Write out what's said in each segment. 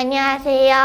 안녕하세요.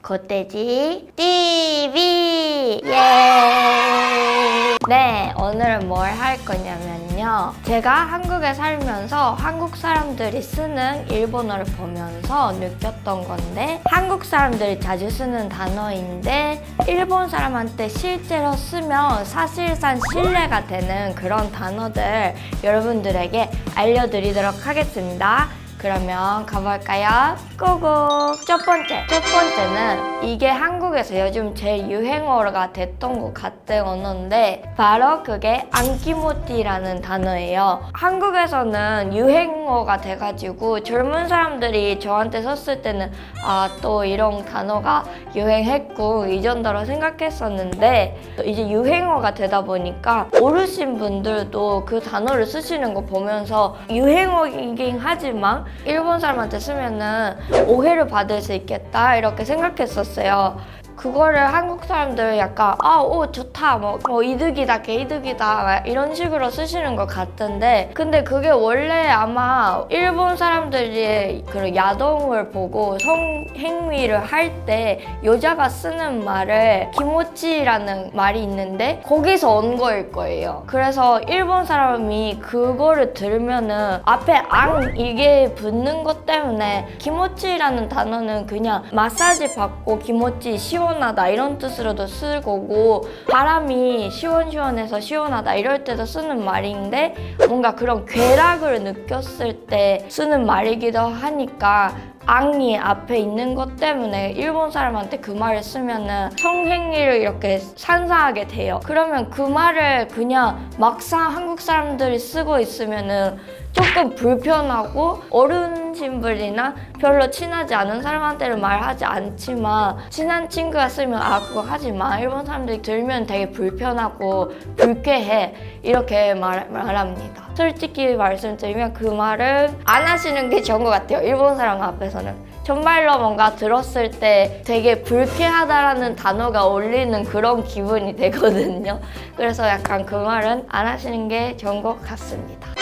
겉돼지 TV 예. 네, 오늘은 뭘할 거냐면요. 제가 한국에 살면서 한국 사람들이 쓰는 일본어를 보면서 느꼈던 건데 한국 사람들이 자주 쓰는 단어인데 일본 사람한테 실제로 쓰면 사실상 신뢰가 되는 그런 단어들 여러분들에게 알려드리도록 하겠습니다. 그러면 가볼까요? 고고! 첫 번째. 첫 번째는 이게 한국에서 요즘 제일 유행어가 됐던 것 같은 언어인데 바로 그게 안키모티라는 단어예요. 한국에서는 유행어가 돼가지고 젊은 사람들이 저한테 썼을 때는 아 또 이런 단어가 유행했고 이 정도로 생각했었는데 이제 유행어가 되다 보니까 어르신 분들도 그 단어를 쓰시는 거 보면서 유행어이긴 하지만 일본 사람한테 쓰면은 오해를 받을 수 있겠다 이렇게 생각했었어요. 그거를 한국 사람들 약간 아 오 좋다 뭐, 뭐 이득이다 개이득이다 막 이런 식으로 쓰시는 것 같은데 근데 그게 원래 아마 일본 사람들이 그 야동을 보고 성행위를 할 때 여자가 쓰는 말을 기모치라는 말이 있는데 거기서 온 거일 거예요. 그래서 일본 사람이 그거를 들으면은 앞에 앙 이게 붙는 것 때문에 기모치라는 단어는 그냥 마사지 받고 기모치 시원 하다 이런 뜻으로도 쓸 거고 바람이 시원시원해서 시원하다 이럴 때도 쓰는 말인데 뭔가 그런 괴락을 느꼈을 때 쓰는 말이기도 하니까 앙이 앞에 있는 것 때문에 일본 사람한테 그 말을 쓰면은 성행위를 이렇게 산사하게 돼요. 그러면 그 말을 그냥 막상 한국 사람들이 쓰고 있으면은 조금 불편하고 어른 신분이나 별로 친하지 않은 사람한테는 말하지 않지만 친한 친구가 쓰면 아 그거 하지 마. 일본 사람들이 들면 되게 불편하고 불쾌해. 이렇게 말, 말합니다 솔직히 말씀드리면 그 말은 안 하시는 게 좋은 것 같아요. 일본 사람 앞에서는. 정말로 뭔가 들었을 때 되게 불쾌하다라는 단어가 어울리는 그런 기분이 되거든요. 그래서 약간 그 말은 안 하시는 게 좋은 것 같습니다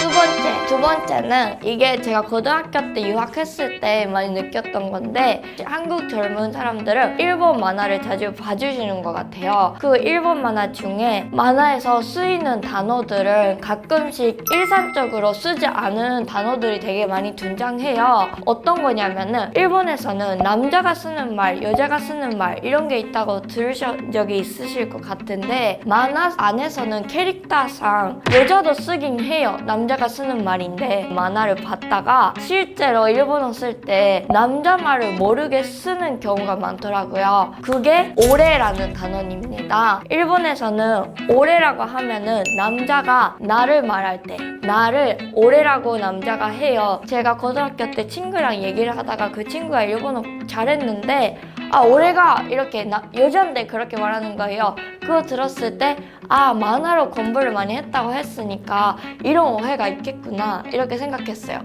두 번째 두 번째는 이게 제가 고등학교 때 유학했을 때 많이 느꼈던 건데 한국 젊은 사람들은 일본 만화를 자주 봐주시는 것 같아요. 그 일본 만화 중에 만화에서 쓰이는 단어들은 가끔씩 일상적으로 쓰지 않은 단어들이 되게 많이 등장해요. 어떤 거냐면은 일본에서는 남자가 쓰는 말, 여자가 쓰는 말 이런 게 있다고 들으신 적이 있으실 것 같은데 만화 안에서는 캐릭터상 여자도 쓰긴 해요. 남자가 쓰는 말인데 만화를 봤다가 실제로 일본어 쓸 때 남자 말을 모르게 쓰는 경우가 많더라고요. 그게 오레라는 단어입니다. 일본에서는 오레라고 하면은 남자가 나를 말할 때 나를 오레라고 남자가 해요. 제가 고등학교 때 친구랑 얘기를 하다가 그 친구가 일본어 잘했는데 아 올해가 이렇게 나, 여잔데 그렇게 말하는 거예요. 그거 들었을 때 아 만화로 공부를 많이 했다고 했으니까 이런 오해가 있겠구나 이렇게 생각했어요.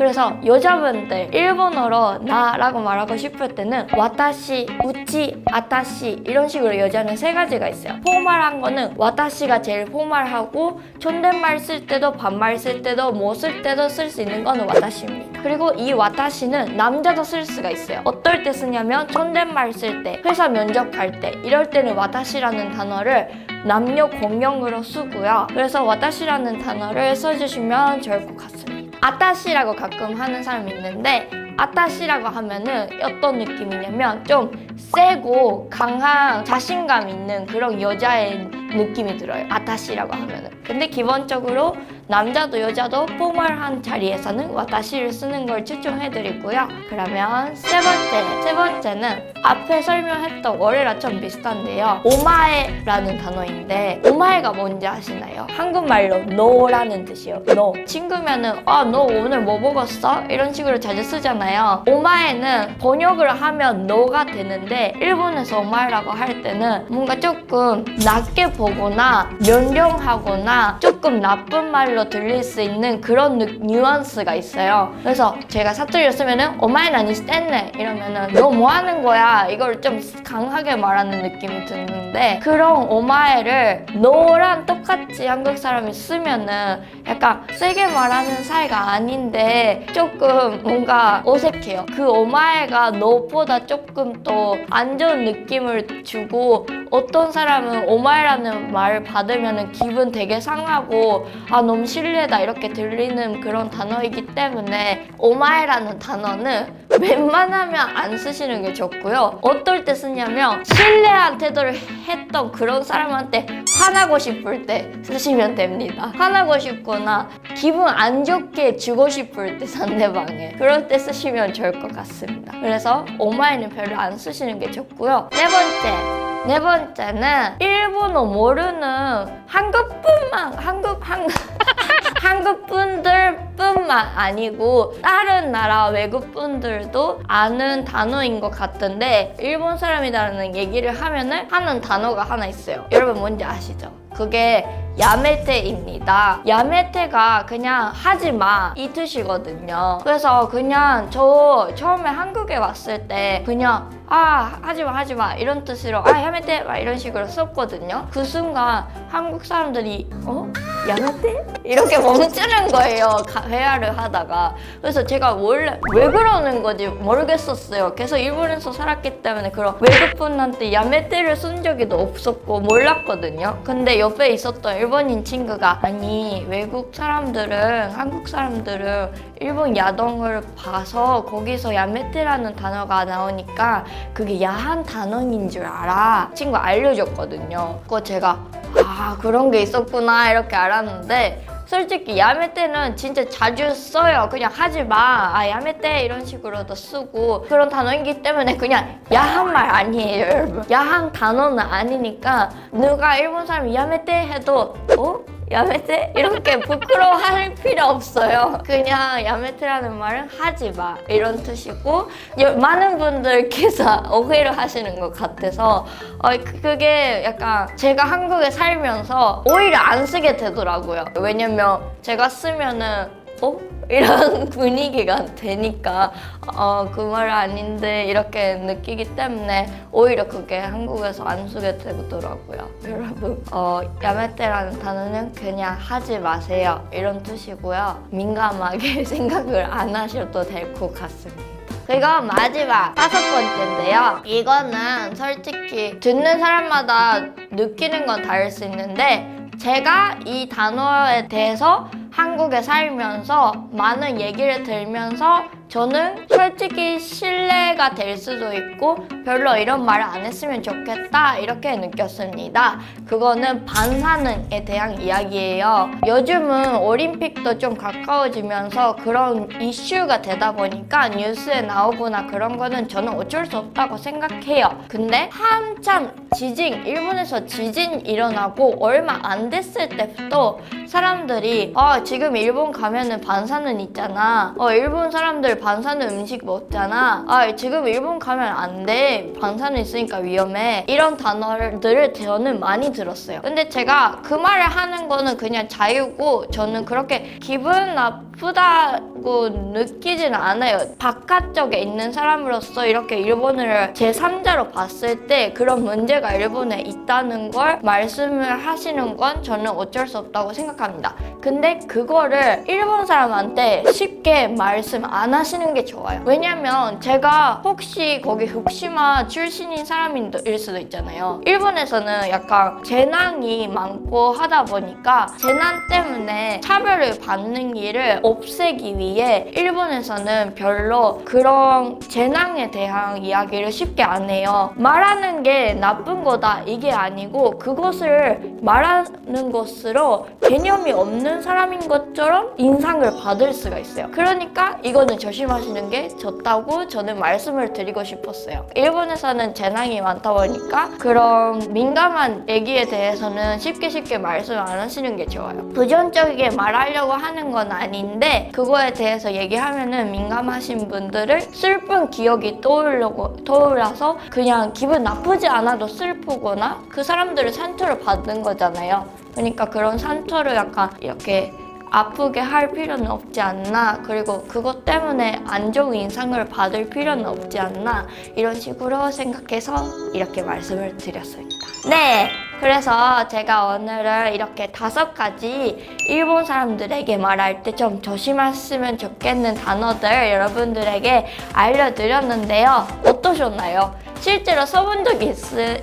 그래서 여자분들 일본어로 나라고 말하고 싶을 때는 와타시, 우치, 아타시 이런 식으로 여자는 세 가지가 있어요. 포멀한 거는 와타시가 제일 포멀하고 존댓말 쓸 때도 반말 쓸 때도 뭐 쓸 때도 쓸 수 있는 거는 와타시입니다. 그리고 이 와타시는 남자도 쓸 수가 있어요. 어떨 때 쓰냐면 존댓말 쓸 때, 회사 면접 갈 때 이럴 때는 와타시라는 단어를 남녀 공용으로 쓰고요. 그래서 와타시라는 단어를 써주시면 좋을 것 같습니다. 아타시라고 가끔 하는 사람이 있는데 아타시라고 하면은 어떤 느낌이냐면 좀 세고 강한 자신감 있는 그런 여자의 느낌이 들어요. 아타시라고 하면은. 근데 기본적으로 남자도 여자도 포멀한 자리에서는 와타시를 쓰는 걸 추천해드리고요. 그러면 세 번째, 세 번째는 앞에 설명했던 좀 비슷한데요. 오마에라는 단어인데 오마에가 뭔지 아시나요? 한국말로 no라는 뜻이에요. no. 친구면은 아, 너 오늘 뭐 먹었어? 이런 식으로 자주 쓰잖아요. 오마에는 번역을 하면 no가 되는데 일본에서 오마에라고 할 때는 뭔가 조금 낮게 보거나 연령하거나 조금 나쁜 말로 스타일로 들릴 수 있는 그런 느- 뉘앙스가 있어요. 그래서 제가 사투리를 쓰면은 오마이 나니 스탠네 이러면은 너 뭐 하는 거야? 이걸 좀 강하게 말하는 느낌이 드는데 그런 오마이를 너랑 똑같이 한국 사람이 쓰면은 약간 세게 말하는 사이가 아닌데 조금 뭔가 어색해요. 그 오마이가 너보다 조금 더 안 좋은 느낌을 주고 어떤 사람은 오마이라는 말을 받으면 기분 되게 상하고 아 너무 실례다 이렇게 들리는 그런 단어이기 때문에 오마이라는 단어는 웬만하면 안 쓰시는 게 좋고요. 어떨 때 쓰냐면 신뢰한 태도를 했던 그런 사람한테 화나고 싶을 때 쓰시면 됩니다. 화나고 싶거나 기분 안 좋게 주고 싶을 때 상대방에 그럴 때 쓰시면 좋을 것 같습니다. 그래서 오마이는 별로 안 쓰시는 게 좋고요. 네 번째. 네 번째 는 일본어 모르는 한국뿐만 한국 한 한국 분들뿐만 아니고 다른 나라 외국 분들도 아는 단어인 것 같은데 일본 사람이라는 얘기를 하면은 하는 단어가 하나 있어요. 여러분 뭔지 아시죠? 그게 야메테입니다. 야메테가 그냥 하지 마 이 뜻이거든요. 그래서 그냥 저 처음에 한국에 왔을 때 그냥 아 하지 마 하지 마 이런 뜻으로 아 야메테 막 이런 식으로 썼거든요. 그 순간 한국 사람들이 어 야메테 이렇게 멈추는 거예요. 가- 회화를 하다가 그래서 제가 원래 왜 그러는 건지 모르겠었어요. 계속 일본에서 살았기 때문에 그런 외국 분한테 야메테를 쓴 적이 없었고 몰랐거든요. 근데 옆에 있었던 일본인 친구가 아니 외국 사람들은 한국 사람들은 일본 야동을 봐서 거기서 야메테라는 단어가 나오니까 그게 야한 단어인 줄 알아. 친구 알려줬거든요. 그거 제가 아 그런 게 있었구나 이렇게 알았는데 솔직히 야메떼는 진짜 자주 써요. 그냥 하지 마. 아, 야메떼 이런 식으로도 쓰고 그런 단어이기 때문에 그냥 야한 말 아니에요, 여러분. 야한 단어는 아니니까 누가 일본 사람이 야메떼 해도 어? 야메테? 이렇게 부끄러워할 필요 없어요. 그냥 야메테라는 말은 하지 마. 이런 뜻이고, 여- 많은 분들께서 오해를 하시는 것 같아서, 어, 그- 그게 약간 제가 한국에 살면서 오히려 안 쓰게 되더라고요. 왜냐면 제가 쓰면은, 어? 이런 분위기가 되니까 어, 그말 아닌데 이렇게 느끼기 때문에 오히려 그게 한국에서 안 쓰게 되더라고요. 여러분 어, 야메떼라는 단어는 그냥 하지 마세요 이런 뜻이고요. 민감하게 생각을 안 하셔도 될 것 같습니다. 그리고 마지막 다섯 번째인데요. 이거는 솔직히 듣는 사람마다 느끼는 건 다를 수 있는데 제가 이 단어에 대해서 한국에 살면서 많은 얘기를 들으면서 저는 솔직히 신뢰가 될 수도 있고 별로 이런 말을 안 했으면 좋겠다 이렇게 느꼈습니다. 그거는 반사능에 대한 이야기예요. 요즘은 올림픽도 좀 가까워지면서 그런 이슈가 되다 보니까 뉴스에 나오거나 그런 거는 저는 어쩔 수 없다고 생각해요. 근데 한참 지진, 일본에서 지진 일어나고 얼마 안 됐을 때부터 사람들이 아 지금 일본 가면은 반사는 있잖아. 어 일본 사람들 반사는 음식 먹잖아. 아 지금 일본 가면 안 돼. 반사는 있으니까 위험해. 이런 단어들을 저는 많이 들었어요. 근데 제가 그 말을 하는 거는 그냥 자유고 저는 그렇게 기분 나쁘다고 느끼지는 않아요. 바깥쪽에 있는 사람으로서 이렇게 일본을 제3자로 봤을 때 그런 문제가 일본에 있다는 걸 말씀을 하시는 건 저는 어쩔 수 없다고 생각합니다. 근데 그거를 일본 사람한테 쉽게 말씀 안 하시 는 게 좋아요. 왜냐면 제가 혹시 거기 흑시마 출신인 사람일 수도 있잖아요. 일본에서는 약간 재난이 많고 하다 보니까 재난 때문에 차별을 받는 일을 없애기 위해 일본에서는 별로 그런 재난에 대한 이야기를 쉽게 안 해요. 말하는 게 나쁜 거다 이게 아니고 그것을 말하는 것으로 개념이 없는 사람인 것처럼 인상을 받을 수가 있어요. 그러니까 이거는 조심하시는 게 좋다고 저는 말씀을 드리고 싶었어요. 일본에서는 재난이 많다 보니까 그런 민감한 얘기에 대해서는 쉽게 쉽게 말씀 안 하시는 게 좋아요. 부정적이게 말하려고 하는 건 아닌데 그거에 대해서 얘기하면은 민감하신 분들을 슬픈 기억이 떠오르고 떠올라서 그냥 기분 나쁘지 않아도 슬프거나 그 사람들을 상처를 받는 거잖아요. 그러니까 그런 상처를 약간 이렇게 아프게 할 필요는 없지 않나 그리고 그것 때문에 안 좋은 인상을 받을 필요는 없지 않나 이런 식으로 생각해서 이렇게 말씀을 드렸습니다. 네, 그래서 제가 오늘은 이렇게 다섯 가지 일본 사람들에게 말할 때 좀 조심했으면 좋겠는 단어들 여러분들에게 알려드렸는데요. 어떠셨나요? 실제로 써본 적이 있,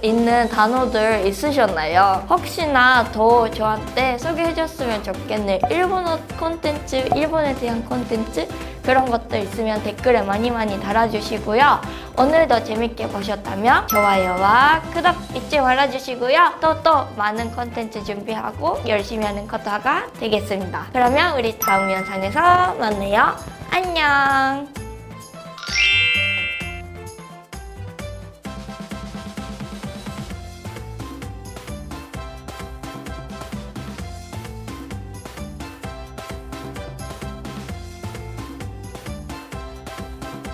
있는 단어들 있으셨나요? 혹시나 더 저한테 소개해줬으면 좋겠는 일본어 콘텐츠, 일본에 대한 콘텐츠 그런 것들 있으면 댓글에 많이 많이 달아주시고요. 오늘도 재밌게 보셨다면 좋아요와 구독 잊지 말아주시고요. 또 또 많은 콘텐츠 준비하고 열심히 하는 커터가 되겠습니다. 그러면 우리 다음 영상에서 만나요. 안녕!